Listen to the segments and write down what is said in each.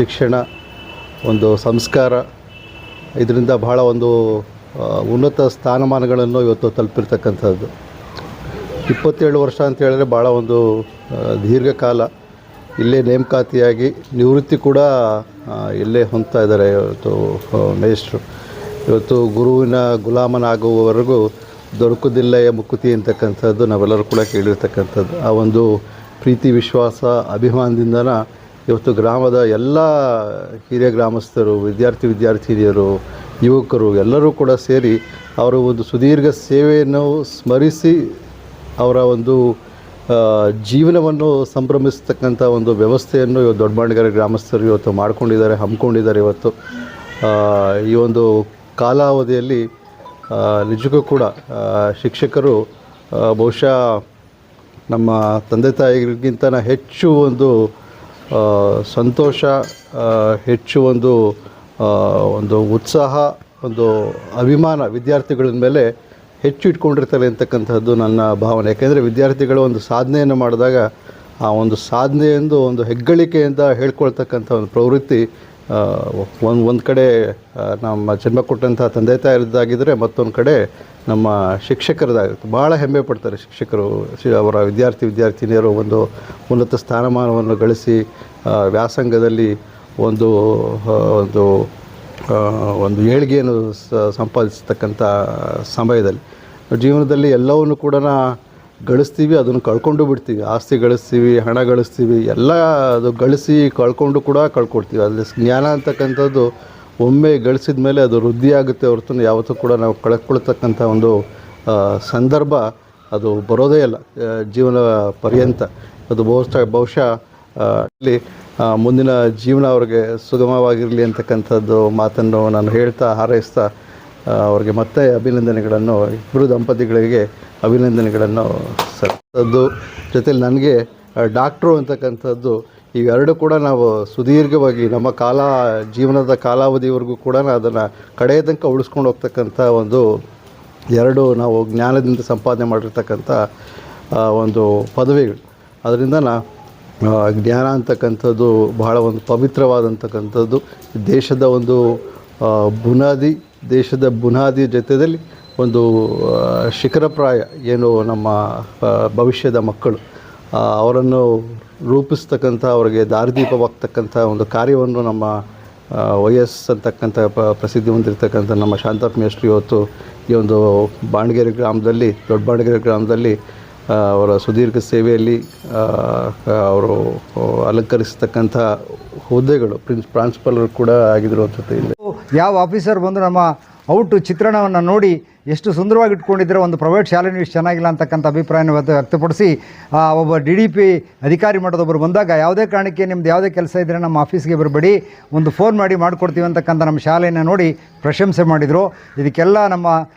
ಶಿಕ್ಷಣ ಒಂದು ಸಂಸ್ಕಾರ, ಇದರಿಂದ ಬಹಳ ಒಂದು ಉನ್ನತ ಸ್ಥಾನಮಾನಗಳನ್ನು ಇವತ್ತು ತಲುಪಿರ್ತಕ್ಕಂಥದ್ದು. ಇಪ್ಪತ್ತೇಳು ವರ್ಷ ಅಂತ ಹೇಳಿದ್ರೆ ಭಾಳ ಒಂದು ದೀರ್ಘಕಾಲ ಇಲ್ಲೇ ನೇಮಕಾತಿಯಾಗಿ ನಿವೃತ್ತಿ ಕೂಡ ಇಲ್ಲೇ ಹೊಂದ್ತಾ ಇದ್ದಾರೆ ಇವತ್ತು ಮೇಷ್ಟ್ರು. ಇವತ್ತು ಗುರುವಿನ ಗುಲಾಮನಾಗುವವರೆಗೂ ದೊರಕುದಿಲ್ಲ ಮುಕುತಿ ಅಂತಕ್ಕಂಥದ್ದು ನಾವೆಲ್ಲರೂ ಕೂಡ ಕೇಳಿರ್ತಕ್ಕಂಥದ್ದು. ಆ ಒಂದು ಪ್ರೀತಿ, ವಿಶ್ವಾಸ, ಅಭಿಮಾನದಿಂದನ ಇವತ್ತು ಗ್ರಾಮದ ಎಲ್ಲ ಹಿರಿಯ ಗ್ರಾಮಸ್ಥರು, ವಿದ್ಯಾರ್ಥಿ, ವಿದ್ಯಾರ್ಥಿನಿಯರು, ಯುವಕರು ಎಲ್ಲರೂ ಕೂಡ ಸೇರಿ ಅವರ ಒಂದು ಸುದೀರ್ಘ ಸೇವೆಯನ್ನು ಸ್ಮರಿಸಿ ಅವರ ಒಂದು ಜೀವನವನ್ನು ಸಂಭ್ರಮಿಸ್ತಕ್ಕಂಥ ಒಂದು ವ್ಯವಸ್ಥೆಯನ್ನು ಇವತ್ತು ದೊಡ್ಡಬಾಣಗೆರೆ ಗ್ರಾಮಸ್ಥರು ಇವತ್ತು ಮಾಡ್ಕೊಂಡಿದ್ದಾರೆ, ಹಮ್ಮಿಕೊಂಡಿದ್ದಾರೆ ಇವತ್ತು. ಈ ಒಂದು ಕಾಲಾವಧಿಯಲ್ಲಿ ನಿಜಕ್ಕೂ ಕೂಡ ಶಿಕ್ಷಕರು ಬಹುಶಃ ನಮ್ಮ ತಂದೆ ತಾಯಿಗಿಂತ ಹೆಚ್ಚು ಒಂದು ಸಂತೋಷ ಹೆಚ್ಚು ಒಂದು ಒಂದು ಉತ್ಸಾಹ, ಒಂದು ಅಭಿಮಾನ ವಿದ್ಯಾರ್ಥಿಗಳ ಮೇಲೆ ಹೆಚ್ಚು ಇಟ್ಕೊಂಡಿರ್ತಾರೆ ಅಂತಕ್ಕಂಥದ್ದು ನನ್ನ ಭಾವನೆ. ಯಾಕೆಂದರೆ ವಿದ್ಯಾರ್ಥಿಗಳು ಒಂದು ಸಾಧನೆಯನ್ನು ಮಾಡಿದಾಗ ಆ ಒಂದು ಸಾಧನೆಯೆಂದು ಒಂದು ಹೆಗ್ಗಳಿಕೆಯಿಂದ ಹೇಳ್ಕೊಳ್ತಕ್ಕಂಥ ಒಂದು ಪ್ರವೃತ್ತಿ ಒಂದು ಒಂದು ಕಡೆ ನಮ್ಮ ಜನ್ಮ ಕೊಟ್ಟಂತಹ ತಂದೆ ತಾಯಿರದ್ದಾಗಿದ್ದರೆ ಮತ್ತೊಂದು ಕಡೆ ನಮ್ಮ ಶಿಕ್ಷಕರದಾಗುತ್ತೆ ಭಾಳ ಹೆಮ್ಮೆ ಪಡ್ತಾರೆ ಶಿಕ್ಷಕರು ಅವರ ವಿದ್ಯಾರ್ಥಿ ವಿದ್ಯಾರ್ಥಿನಿಯರು ಒಂದು ಉನ್ನತ ಸ್ಥಾನಮಾನವನ್ನು ಗಳಿಸಿ ವ್ಯಾಸಂಗದಲ್ಲಿ ಒಂದು ಒಂದು ಒಂದು ಏಳಿಗೆಯನ್ನು ಸಂಪಾದಿಸ್ತಕ್ಕಂಥ ಸಮಯದಲ್ಲಿ. ಜೀವನದಲ್ಲಿ ಎಲ್ಲವನ್ನು ಕೂಡ ಗಳಿಸ್ತೀವಿ, ಅದನ್ನು ಕಳ್ಕೊಂಡು ಬಿಡ್ತೀವಿ. ಆಸ್ತಿ ಗಳಿಸ್ತೀವಿ, ಹಣ ಗಳಿಸ್ತೀವಿ, ಎಲ್ಲ ಅದು ಗಳಿಸಿ ಕಳ್ಕೊಂಡು ಕೂಡ ಕಳ್ಕೊಡ್ತೀವಿ. ಅಲ್ಲಿ ಜ್ಞಾನ ಅಂತಕ್ಕಂಥದ್ದು ಒಮ್ಮೆ ಗಳಿಸಿದ ಮೇಲೆ ಅದು ವೃದ್ಧಿ ಆಗುತ್ತೆ ಹೊರತು ಯಾವತ್ತೂ ಕೂಡ ನಾವು ಕಳ್ಕೊಳ್ತಕ್ಕಂಥ ಒಂದು ಸಂದರ್ಭ ಅದು ಬರೋದೇ ಇಲ್ಲ ಜೀವನ ಪರ್ಯಂತ. ಅದು ಬಹುಶಃ ಬಹುಶಃ ಇಲ್ಲಿ ಮುಂದಿನ ಜೀವನ ಅವ್ರಿಗೆ ಸುಗಮವಾಗಿರಲಿ ಅಂತಕ್ಕಂಥದ್ದು ಮಾತನ್ನು ನಾನು ಹೇಳ್ತಾ ಹಾರೈಸ್ತಾ ಅವ್ರಿಗೆ ಮತ್ತೆ ಅಭಿನಂದನೆಗಳನ್ನು ಇಬ್ಬರು ದಂಪತಿಗಳಿಗೆ ಅಭಿನಂದನೆಗಳನ್ನು ಸದ್ದು ಜೊತೆಲಿ ನನಗೆ ಡಾಕ್ಟ್ರು ಅಂತಕ್ಕಂಥದ್ದು, ಇವೆರಡು ಕೂಡ ನಾವು ಸುದೀರ್ಘವಾಗಿ ನಮ್ಮ ಕಾಲ, ಜೀವನದ ಕಾಲಾವಧಿವರೆಗೂ ಕೂಡ ಅದನ್ನು ಕಡೆಯ ತನಕ ಉಳಿಸ್ಕೊಂಡು ಹೋಗ್ತಕ್ಕಂಥ ಒಂದು, ಎರಡು ನಾವು ಜ್ಞಾನದಿಂದ ಸಂಪಾದನೆ ಮಾಡಿರ್ತಕ್ಕಂಥ ಒಂದು ಪದವಿಗಳು. ಅದರಿಂದ ನಾ ಜ್ಞಾನ ಅಂತಕ್ಕಂಥದ್ದು ಬಹಳ ಒಂದು ಪವಿತ್ರವಾದಂತಕ್ಕಂಥದ್ದು. ದೇಶದ ಒಂದು ಬುನಾದಿ ದೇಶದ ಬುನಾದಿ ಜೊತೆಯಲ್ಲಿ ಒಂದು ಶಿಖರಪ್ರಾಯ, ಏನು ನಮ್ಮ ಭವಿಷ್ಯದ ಮಕ್ಕಳು ಅವರನ್ನು ರೂಪಿಸ್ತಕ್ಕಂಥ, ಅವರಿಗೆ ದಾರಿದೀಪವಾಗ್ತಕ್ಕಂಥ ಒಂದು ಕಾರ್ಯವನ್ನು ನಮ್ಮ ವೈ ಎಸ್ ಅಂತಕ್ಕಂಥ ಪ, ಪ್ರಸಿದ್ಧಿ ಹೊಂದಿರತಕ್ಕಂಥ ನಮ್ಮ ಶಾಂತಪ್ಪ ಇವತ್ತು ಈ ಒಂದು ಬಾಣಗೆರೆ ಗ್ರಾಮದಲ್ಲಿ, ದೊಡ್ಡ ಬಾಣಗೆರೆ ಗ್ರಾಮದಲ್ಲಿ ಅವರ ಸುದೀರ್ಘ ಸೇವೆಯಲ್ಲಿ ಅವರು ಅಲಂಕರಿಸ್ತಕ್ಕಂಥ ಹುದ್ದೆಗಳು ಪ್ರಿನ್ಸ್ ಪ್ರಾನ್ಸಿಪಲ್ ಕೂಡ ಆಗಿದ್ರು ಇಲ್ಲಿ. ಯಾವ ಆಫೀಸರ್ ಬಂದು ನಮ್ಮ ಔಟ್ ಚಿತ್ರಣವನ್ನು ನೋಡಿ ಎಷ್ಟು ಸುಂದರವಾಗಿ ಇಟ್ಕೊಂಡಿದ್ರೆ ಒಂದು ಪ್ರೈವೇಟ್ ಶಾಲೆನೂ ಇಷ್ಟು ಚೆನ್ನಾಗಿಲ್ಲ ಅಂತಕ್ಕಂಥ ಅಭಿಪ್ರಾಯನ ವ್ಯಕ್ತ- ವ್ಯಕ್ತಪಡಿಸಿ ಒಬ್ಬ ಡಿ ಡಿ ಪಿ ಅಧಿಕಾರಿ ಮಾಡೋದೊಬ್ಬರು ಬಂದಾಗ ಯಾವುದೇ ಕಾರಣಕ್ಕೆ ನಿಮ್ದು ಯಾವುದೇ ಕೆಲಸ ಇದ್ದರೆ ನಮ್ಮ ಆಫೀಸ್ಗೆ ಬರಬೇಡಿ, ಒಂದು ಫೋನ್ ಮಾಡಿ ಮಾಡಿಕೊಡ್ತೀವಿ ಅಂತಕ್ಕಂಥ ನಮ್ಮ ಶಾಲೆಯನ್ನು ನೋಡಿ ಪ್ರಶಂಸೆ ಮಾಡಿದರು. ಇದಕ್ಕೆಲ್ಲ ನಮ್ಮ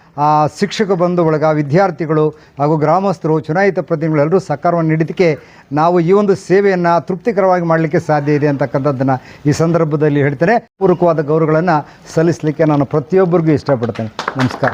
ಶಿಕ್ಷಕ ಬಂಧು ಬಳಗ, ವಿದ್ಯಾರ್ಥಿಗಳು ಹಾಗೂ ಗ್ರಾಮಸ್ಥರು, ಚುನಾಯಿತ ಪ್ರತಿನಿಧಿಗಳೆಲ್ಲರೂ ಸಹಕಾರವನ್ನು ನೀಡಿದ್ದಕ್ಕೆ ನಾವು ಈ ಒಂದು ಸೇವೆಯನ್ನು ತೃಪ್ತಿಕರವಾಗಿ ಮಾಡಲಿಕ್ಕೆ ಸಾಧ್ಯ ಇದೆ ಅಂತಕ್ಕಂಥದ್ದನ್ನು ಈ ಸಂದರ್ಭದಲ್ಲಿ ಹೇಳ್ತೇನೆ. ಪೂರ್ವಕವಾದ ಗೌರವಗಳನ್ನು ಸಲ್ಲಿಸಲಿಕ್ಕೆ ನಾನು ಪ್ರತಿಯೊಬ್ಬರಿಗೂ ಇಷ್ಟಪಡ್ತೇನೆ. ನಮಸ್ಕಾರ.